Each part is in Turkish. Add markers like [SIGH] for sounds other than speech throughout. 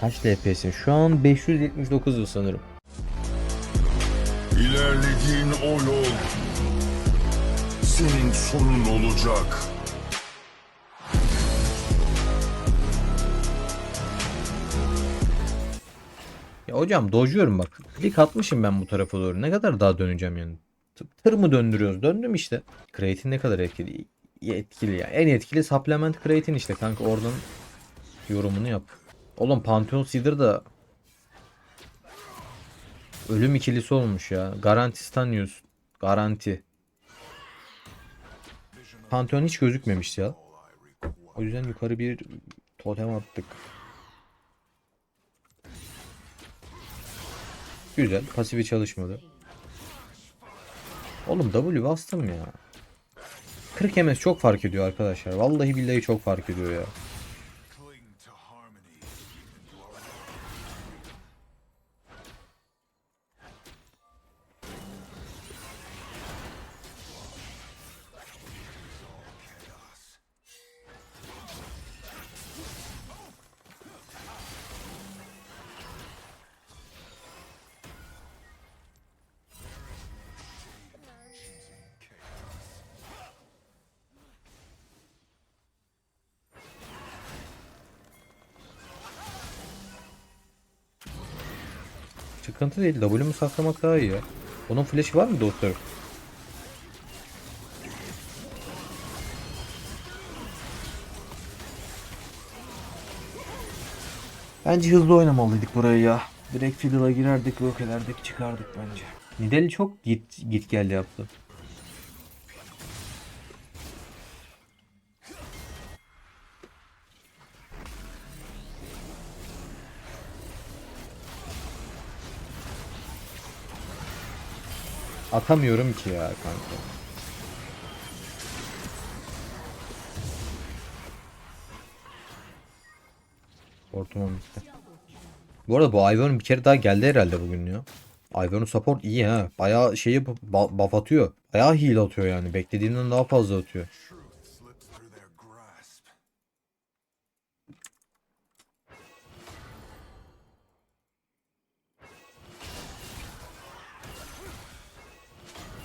Kaç DPS'in? Şu an 579 sanırım. İlerlediğin o yol senin sonun olacak. Ya hocam dojuyorum bak. Klik atmışım ben bu tarafa doğru. Ne kadar daha döneceğim yani? Tır mı döndürüyoruz? Döndüm işte. Creatine ne kadar etkili? Etkili ya. En etkili supplement creatine işte kanka oradan yorumunu yap. Oğlum Pantheon Seeder da ölüm ikilisi olmuş ya. Garanti stun yiyorsun. Garanti. Pantheon hiç gözükmemiş ya. O yüzden yukarı bir totem attık. Güzel. Pasifi çalışmadı. Oğlum W bastım ya. 40 MS çok fark ediyor arkadaşlar. Vallahi billahi çok fark ediyor ya. Sıkıntı değil. W'mu saklamak daha iyi ya. Onun flash'i var mı dostlarım? Bence hızlı oynamalıydık burayı ya. Direkt fiddle'a girerdik, yok ederdik, çıkardık bence. Nidali çok git git gel yaptı. Atamıyorum ki ya kanka. Ortamam bitti. Bu arada bu Ivern bir kere daha geldi herhalde bugün ya. Ivern'ın support iyi ha. Bayağı şeyi buff atıyor. Bayağı heal atıyor yani. Beklediğimden daha fazla atıyor.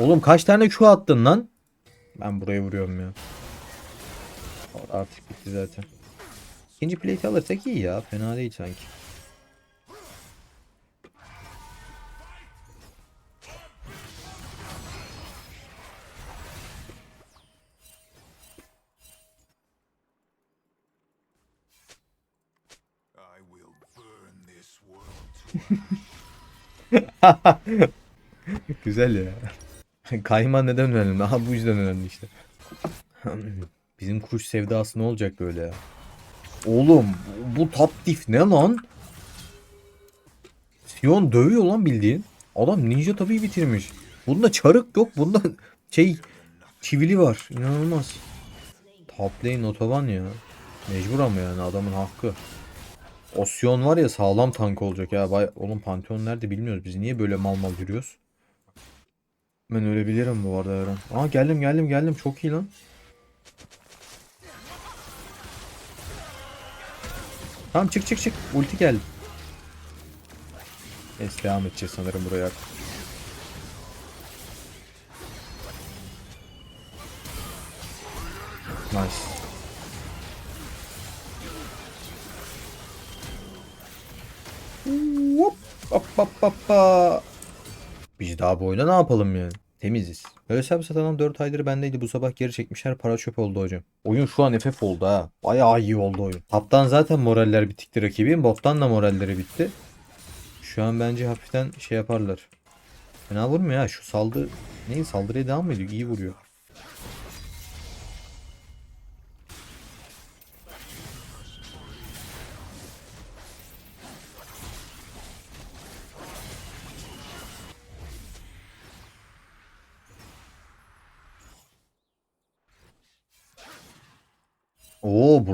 Oğlum kaç tane Q attın lan? Ben buraya vuruyorum ya. Artık bitti zaten. İkinci plate alırsak iyi ya. Fena değil sanki. [LAUGHS] Güzel ya. [LAUGHS] Kayma neden önemli? Aha bu yüzden önemli işte. [CLEARS THROAT] Bizim kuş sevdası ne olacak böyle ya? Oğlum bu top diff ne lan? Sion dövüyor lan bildiğin. Adam ninja tabii bitirmiş. Bunda çarık yok. Bunda [LAUGHS] şey çivili var. İnanılmaz. Top lane otoban ya. Mecbur ama yani adamın hakkı. O Sion var ya sağlam tank olacak ya. Bay... Oğlum Pantheon nerede bilmiyoruz. Biz niye böyle mal mal yürüyoruz? Ben ölebilirim bu arada Eren. Aa geldim geldim geldim. Çok iyi lan. Tamam çık çık çık. Ulti geldi. Es devam edeceğiz sanırım buraya. Nice. Hop, hop, hop, hop, daha bu oyunda ne yapalım yani? Temiziz. Ölsem satanan 4 aydır bendeydi. Bu sabah geri çekmişler. Para çöp oldu hocam. Oyun şu an FF oldu ha. Bayağı iyi oldu oyun. Taptan zaten moraller bitikti rakibin. Bottan da moralleri bitti. Şu an bence hafiften şey yaparlar. Fena vurmuyor ya. Şu saldırı... Neyi saldırıya devam mı ediyor? İyi vuruyor.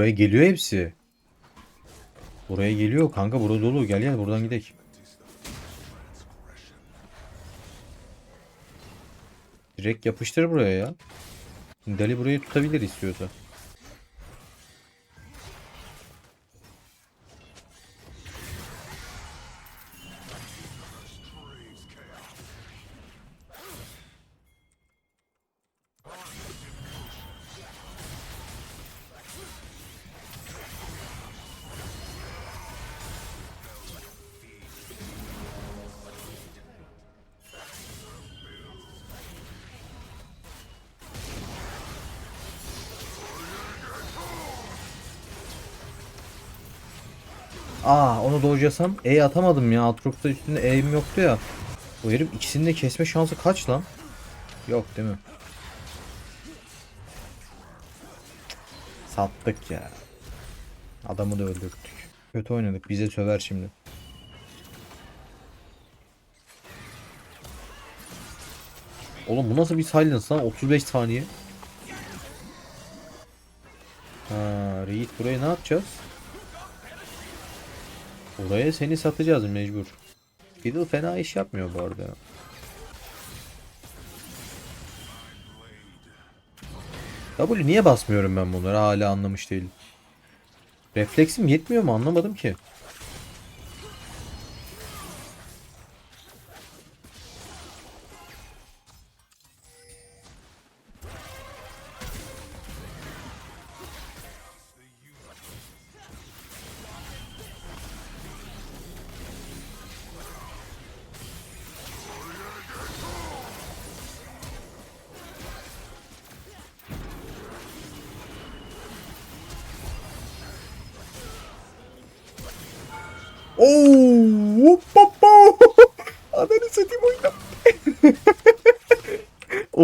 Buraya geliyor hepsi. Buraya geliyor kanka burada dolu gel gel buradan gidelim. Direkt yapıştır buraya ya. Dali burayı tutabilir istiyorsa. Aa onu dojlasam E atamadım ya. Aatrox'ta üstünde E'm yoktu ya. Bu herif ikisini de kesme şansı kaç lan? Yok değil mi? Sattık ya. Adamı da öldürdük. Kötü oynadık. Bize söver şimdi. Oğlum bu nasıl bir silence lan? 35 saniye. Ha, Reed buraya ne yapacağız? Buraya seni satacağız mecbur. Fiddle fena iş yapmıyor bu arada. W niye basmıyorum ben bunları hala anlamış değilim. Refleksim yetmiyor mu anlamadım ki.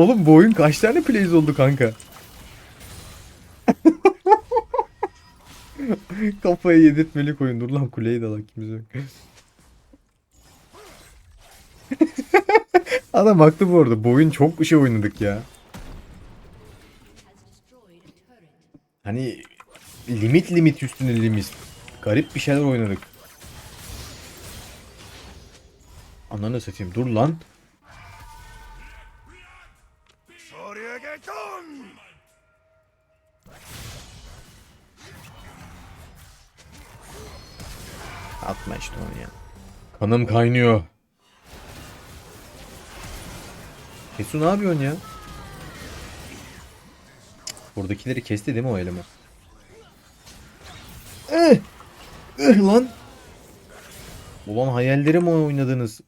Oğlum bu oyun kaç tane plays oldu kanka? [LAUGHS] Kafayı yedirtmelik oyun. Dur lan kuleyi de lan kimse yok. [LAUGHS] Adam haklı bu arada. Bu oyun çok bir şey oynadık ya. Hani limit limit üstüne limit. Garip bir şeyler oynadık. Ananı satayım. Dur lan. Kanım kaynıyor. Kesu ne yapıyorsun ya? Buradakileri kesti değil mi o eleman? Eh! Eh lan! Ulan hayallerim o oynadınız.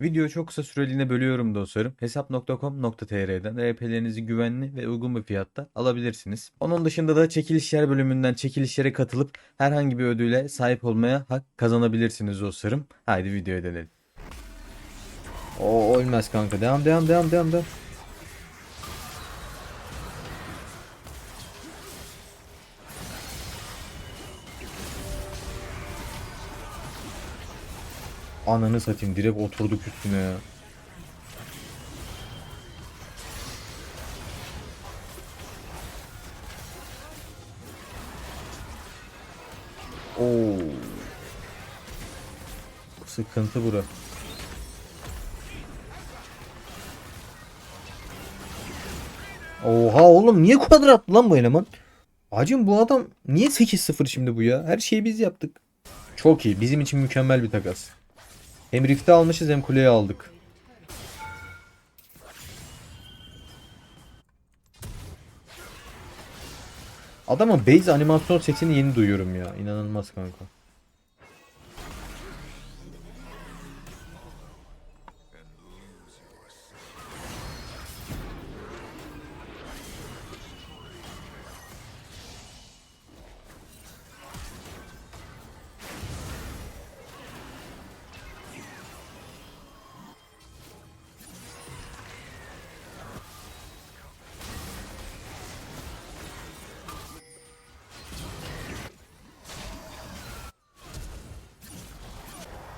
Videoyu çok kısa süreliğine bölüyorum dostlarım. Hesap.com.tr'den RP'lerinizi güvenli ve uygun bir fiyatta alabilirsiniz. Onun dışında da çekilişler bölümünden çekilişlere katılıp herhangi bir ödüle sahip olmaya hak kazanabilirsiniz dostlarım. Haydi videoya dönelim. O ölmez kanka. Devam devam devam devam devam. Ananı satayım direkt oturduk üstüne ya. Oo. Sıkıntı bura. Oha oğlum niye kvadrat lan bu eleman? Acım bu adam niye 8-0 şimdi bu ya? Her şeyi biz yaptık. Çok iyi. Bizim için mükemmel bir takas. Hem Rift'i almışız hem kuleyi aldık. Adamın base animasyon setini yeni duyuyorum ya. İnanılmaz kanka.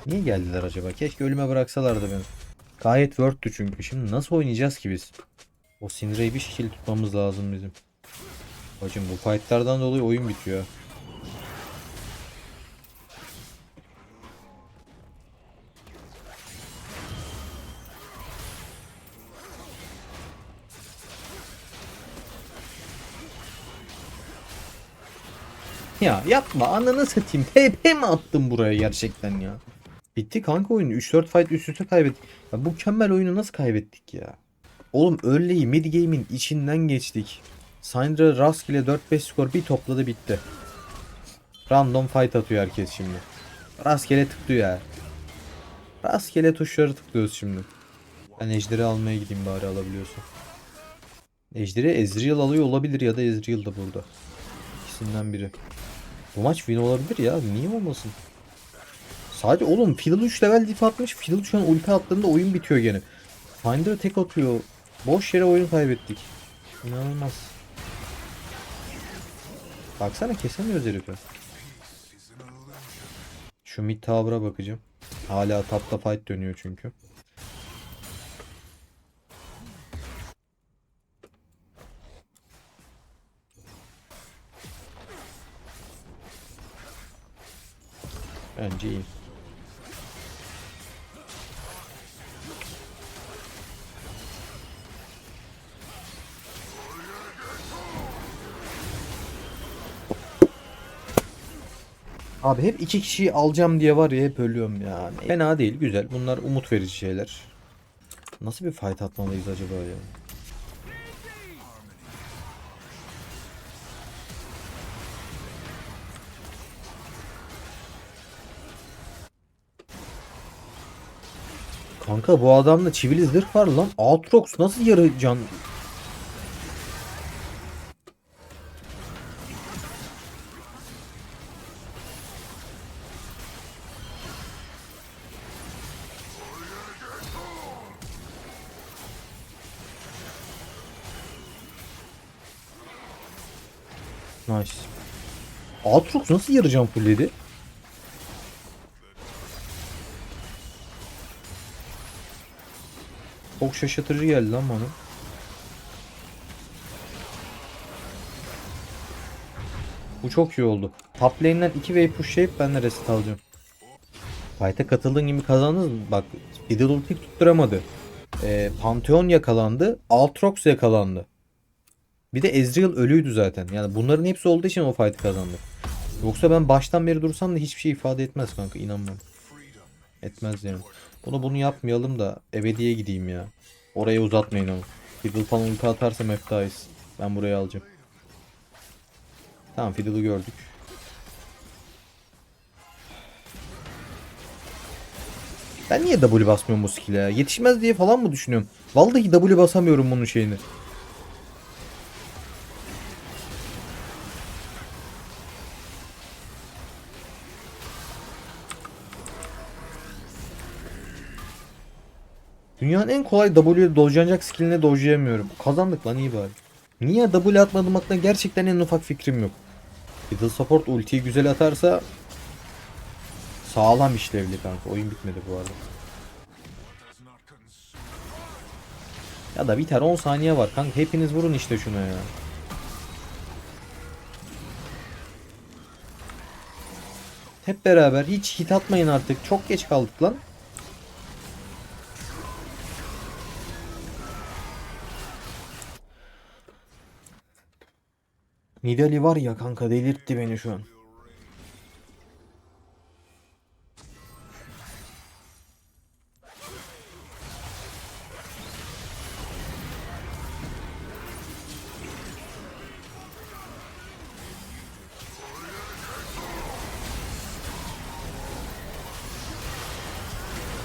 Niye geldiler acaba? Keşke ölüme bıraksalardı beni. Gayet worth'tü çünkü. Şimdi nasıl oynayacağız ki biz? O Syndra'yı bir şekilde tutmamız lazım bizim. Bacım bu fightlardan dolayı oyun bitiyor. Ya yapma ananı satayım. TP mi attın buraya gerçekten ya? Bitti kanka oyun. 3-4 fight üst üste kaybettik. Ya bu mükemmel oyunu nasıl kaybettik ya? Oğlum early'yi mid game'in içinden geçtik. Syndra rastgele 4-5 skor bir topladı bitti. Random fight atıyor herkes şimdi. Rastgele tıklıyor ya. Rastgele tuşları tıklıyoruz şimdi. Ben ejderi almaya gideyim bari alabiliyorsam. Ejderi Ezreal alıyor olabilir ya da Ezreal da burada. İkisinden biri. Bu maç win olabilir ya. Niye olmasın? Sadece oğlum Fiddle 3 level dip atmış. Fiddle şu an ulti attığında oyun bitiyor gene. Finder tek atıyor. Boş yere oyun kaybettik. İnanılmaz. Baksana kesemiyoruz herifi. Şu mid tower'a bakacağım. Hala tapta fight dönüyor çünkü. Bence iyi. Abi hep iki kişiyi alacağım diye var ya hep ölüyorum ya. Fena değil güzel. Bunlar umut verici şeyler. Nasıl bir fight atmalıyız acaba ya? Kanka bu adamda çivili zırh var lan. Aatrox nasıl yarı can... Aatrox nasıl yarı can fullledi? Çok şaşırtıcı geldi lan bana. Bu çok iyi oldu. Top lane'den 2 wave pushlayıp ben de reset alacağım. Fight'a katıldığın gibi kazandınız mı? Bak Fiddle ulti tutturamadı. Ee, Pantheon yakalandı. Aatrox yakalandı. Bir de Ezreal ölüydü zaten. Yani bunların hepsi olduğu için o fight'ı kazandık. Yoksa ben baştan beri dursam da hiçbir şey ifade etmez kanka inanmam. Etmez yani. Bunu bunu yapmayalım da ebediye gideyim ya. Oraya uzatmayın onu. Fiddle falan ulti atarsam hep. Ben burayı alacağım. Tamam Fiddle'ı gördük. Ben niye W basmıyorum bu skill'e? Yetişmez diye falan mı düşünüyorum? Vallahi W basamıyorum bunun şeyini. Dünyanın en kolay W'ye dojlanacak skilline dojlayamıyorum. Kazandık lan iyi bari. Niye W atmadım hakkında gerçekten en ufak fikrim yok. Fiddle Support ultiyi güzel atarsa sağlam işlevli kanka. Oyun bitmedi bu arada. Ya da biter 10 saniye var kanka. Hepiniz vurun işte şuna ya. Hep beraber hiç hit atmayın artık. Çok geç kaldık lan. Nidali var ya kanka delirtti beni şu an.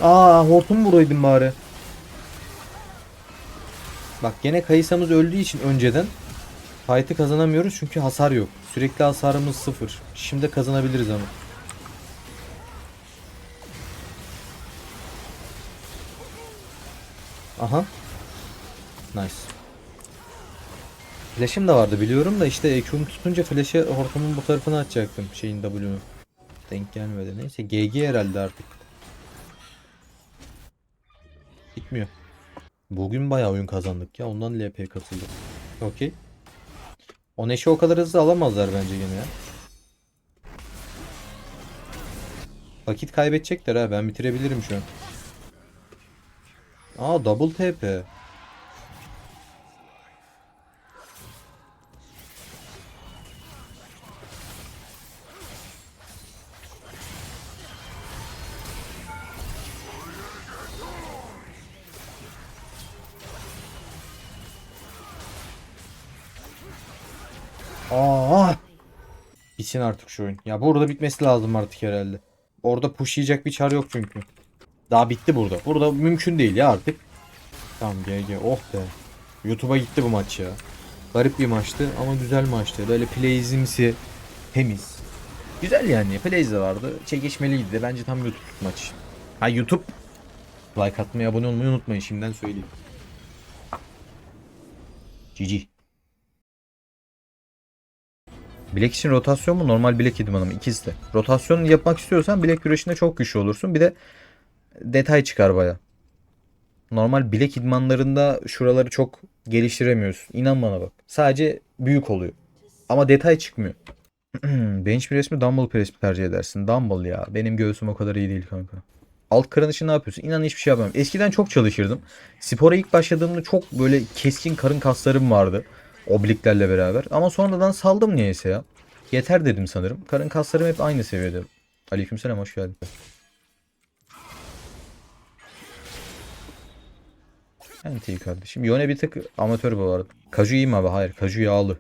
Aa hortum vuraydın bari. Bak gene Kayısa'mız öldüğü için önceden Fight'ı kazanamıyoruz çünkü hasar yok. Sürekli hasarımız sıfır. Şimdi kazanabiliriz ama. Aha. Nice. Flash'ım da vardı biliyorum da işte EQ'mu tutunca flash'ı hortumun bu tarafına atacaktım şeyin W'nu. Denk gelmedi. Neyse GG herhalde artık. Gitmiyor. Bugün bayağı oyun kazandık ya. Ondan LP katıldım. Okey. O neşe o kadar hızlı alamazlar bence gene ya. Vakit kaybedecekler ha. Ben bitirebilirim şu an. Aa double TP. Bitsin artık şu oyun. Ya burada bitmesi lazım artık herhalde. Orada pushlayacak bir çar yok çünkü. Daha bitti burada. Burada mümkün değil ya artık. Tamam GG. Oh be. YouTube'a gitti bu maç ya. Garip bir maçtı ama güzel maçtı. Böyle playizmsi temiz. Güzel yani. Plays de vardı. Çekişmeliydi de. Bence tam YouTube maç. Ha YouTube. Like atmayı, abone olmayı unutmayın. Şimdiden söyleyeyim. GG. Bilek için rotasyon mu? Normal bilek idmanı mı? İkisi de. Rotasyon yapmak istiyorsan bilek güreşinde çok güçlü olursun. Bir de detay çıkar baya. Normal bilek idmanlarında şuraları çok geliştiremiyorsun. İnan bana bak. Sadece büyük oluyor. Ama detay çıkmıyor. [CLEARS THROAT] Bench press mi dumbbell press mi tercih edersin? Dumbbell ya. Benim göğsüm o kadar iyi değil kanka. Alt karın için ne yapıyorsun? İnan hiçbir şey yapmam. Eskiden çok çalışırdım. Spora ilk başladığımda çok böyle keskin karın kaslarım vardı. Obliklerle beraber. Ama sonradan saldım niyeyse ya. Yeter dedim sanırım. Karın kaslarım hep aynı seviyede. Aleykümselam hoş geldin. İyi kardeşim. Yone bir tık amatör bu arada. Kaju iyi mi abi? Hayır. Kaju yağlı.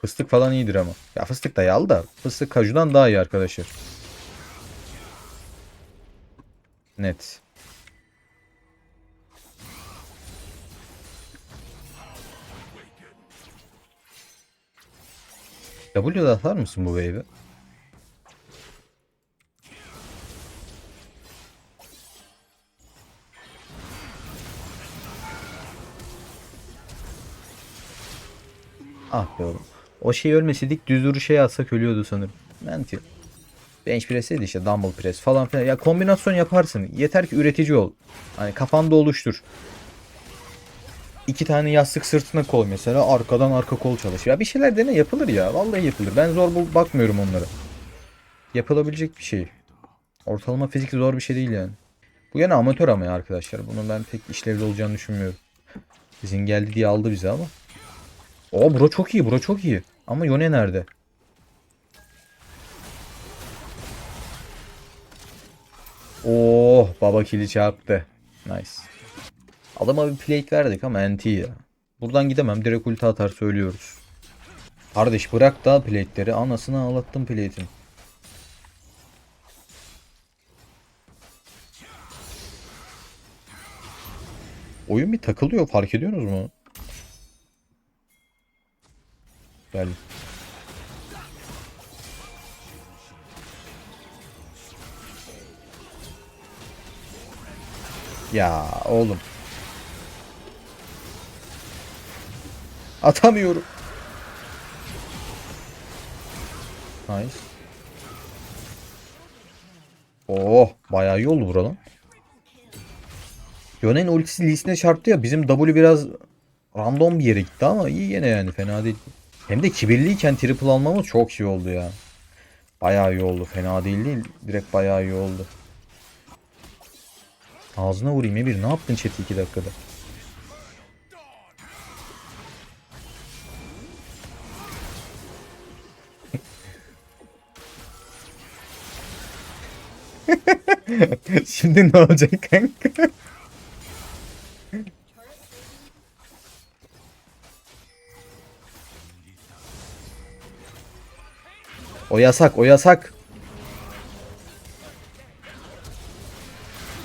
Fıstık falan iyidir ama. Ya fıstık da yağlı da. Fıstık kajudan daha iyi arkadaşlar. Net. W'de atar mısın bu wave'i? Ah be oğlum. O şey ölmeseydik düz duruş şey atsak ölüyordu sanırım. Menti. Bench press değil işte dumbbell press falan filan. Ya kombinasyon yaparsın. Yeter ki üretici ol. Hani kafanda oluştur. İki tane yastık sırtına koy mesela. Arkadan arka kol çalış. Ya bir şeyler dene yapılır ya. Vallahi yapılır. Ben zor bul bakmıyorum onlara. Yapılabilecek bir şey. Ortalama fizik zor bir şey değil yani. Bu gene amatör ama ya arkadaşlar. Bunun ben pek işlevli olacağını düşünmüyorum. Bizim geldi diye aldı bizi ama. O bro çok iyi. Bro çok iyi. Ama Yone nerede? Oh baba kili çarptı. Nice. Adama bir plate verdik ama NT ya. Buradan gidemem. Direkt ulti atar söylüyoruz. Kardeş bırak daha plate'leri. Anasını ağlattım plate'in. Oyun bir takılıyor fark ediyorsunuz mu? Gel. Ya oğlum. Atamıyorum. Nice. Oh bayağı iyi oldu buradan. Yonen ultisi Lee'sine çarptı ya bizim W biraz random bir yere gitti ama iyi yine yani fena değil. Hem de kibirliyken triple almamız çok iyi oldu ya. Bayağı iyi oldu. Fena değil değil. Direkt bayağı iyi oldu. Ağzına vurayım Emir. Ne yaptın chat'i 2 dakikada? [LAUGHS] Şimdi ne olacak kanka? O yasak, o yasak.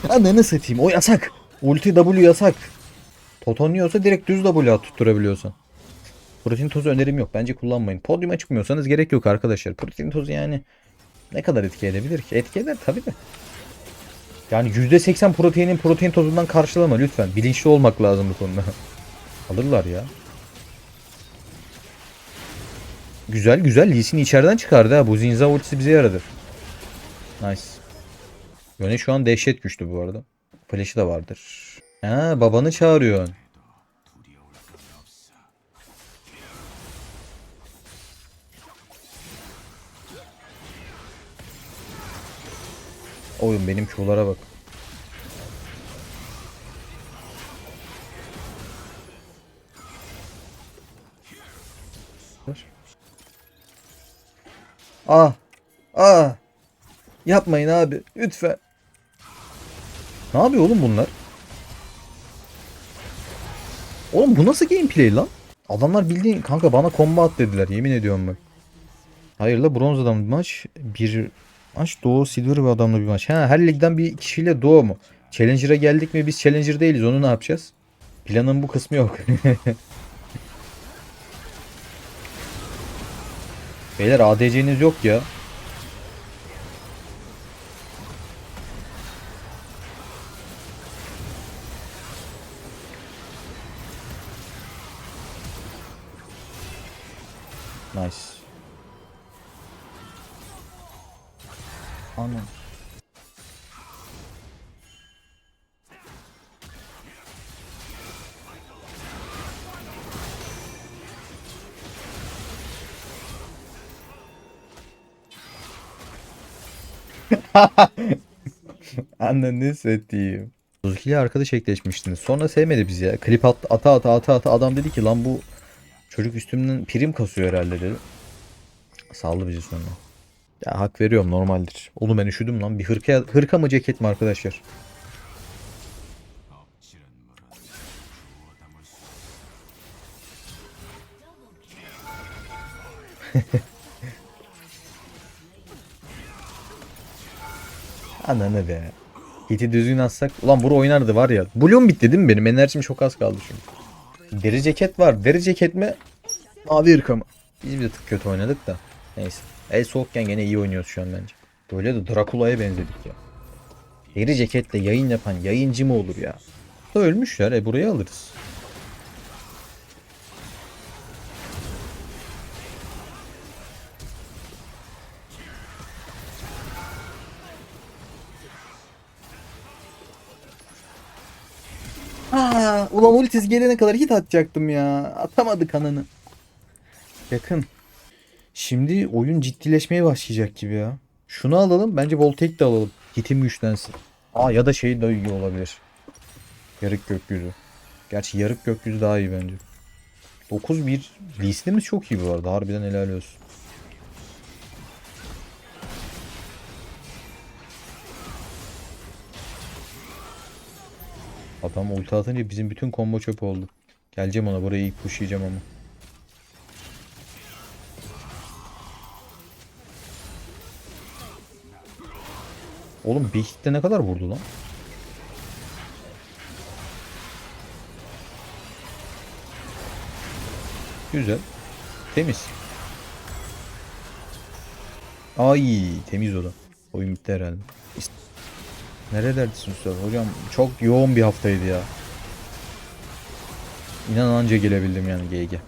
Ananı satayım, o yasak. Ulti W yasak. Totonuyorsa direkt düz W at. Protein tozu önerim yok. Bence kullanmayın. Podyuma çıkmıyorsanız gerek yok arkadaşlar. Protein tozu yani ne kadar etki edebilir ki? Etki eder tabii de. Yani %80 proteinin protein tozundan karşılama lütfen. Bilinçli olmak lazım bu konuda. [LAUGHS] Alırlar ya. Güzel güzel. Lee Sin içeriden çıkardı ha. Bu Zinza ultisi bize yaradı. Nice. Yone şu an dehşet güçlü bu arada. Flash'ı da vardır. Ha babanı çağırıyorsun. Oyun benim Q'lara bak. Ah. Ah. Yapmayın abi. Lütfen. Ne yapıyor oğlum bunlar? Oğlum bu nasıl gameplay lan? Adamlar bildiğin kanka bana combo at dediler yemin ediyorum bak. Hayırlı bronz adam maç. Bir maç Doğu Silver bir adamla bir maç. Ha, her ligden bir kişiyle Doğu mu? Challenger'a geldik mi biz Challenger değiliz onu ne yapacağız? Planın bu kısmı yok. [LAUGHS] Beyler ADC'niz yok ya. Ananı satayım. 32 ile arkadaş ekleşmiştiniz. Sonra sevmedi bizi ya. Klip at, ata ata ata ata adam dedi ki lan bu çocuk üstümden prim kasıyor herhalde dedi. Saldı bizi sonra. Ya hak veriyorum normaldir. Oğlum ben üşüdüm lan. Bir hırka, hırka mı ceket mi arkadaşlar? [LAUGHS] Ananı be. Hiti düzgün atsak. Ulan buru oynardı var ya. Bloom bitti değil mi benim? Enerjim çok az kaldı çünkü. Deri ceket var. Deri ceket mi? Mavi ırka mı? Biz bir tık kötü oynadık da. Neyse. El soğukken gene iyi oynuyoruz şu an bence. Böyle de Drakula'ya benzedik ya. Deri ceketle yayın yapan yayıncı mı olur ya? Da ölmüşler. E burayı alırız. Ulan ultis gelene kadar hit atacaktım ya. Atamadı kanını. Yakın. Şimdi oyun ciddileşmeye başlayacak gibi ya. Şunu alalım. Bence Voltek de alalım. Hitim güçlensin. Aa ya da şey de iyi olabilir. Yarık gökyüzü. Gerçi yarık gökyüzü daha iyi bence. 9-1 listemiz çok iyi bu arada. Harbiden helal olsun. Adam ulti atınca bizim bütün combo çöp oldu. Geleceğim ona burayı ilk pushlayacağım ama. Oğlum bir hitte ne kadar vurdu lan? Güzel. Temiz. Ay temiz o da. Oyun bitti herhalde. Nerelerdesin usta? Hocam çok yoğun bir haftaydı ya. İnan anca gelebildim yani GG.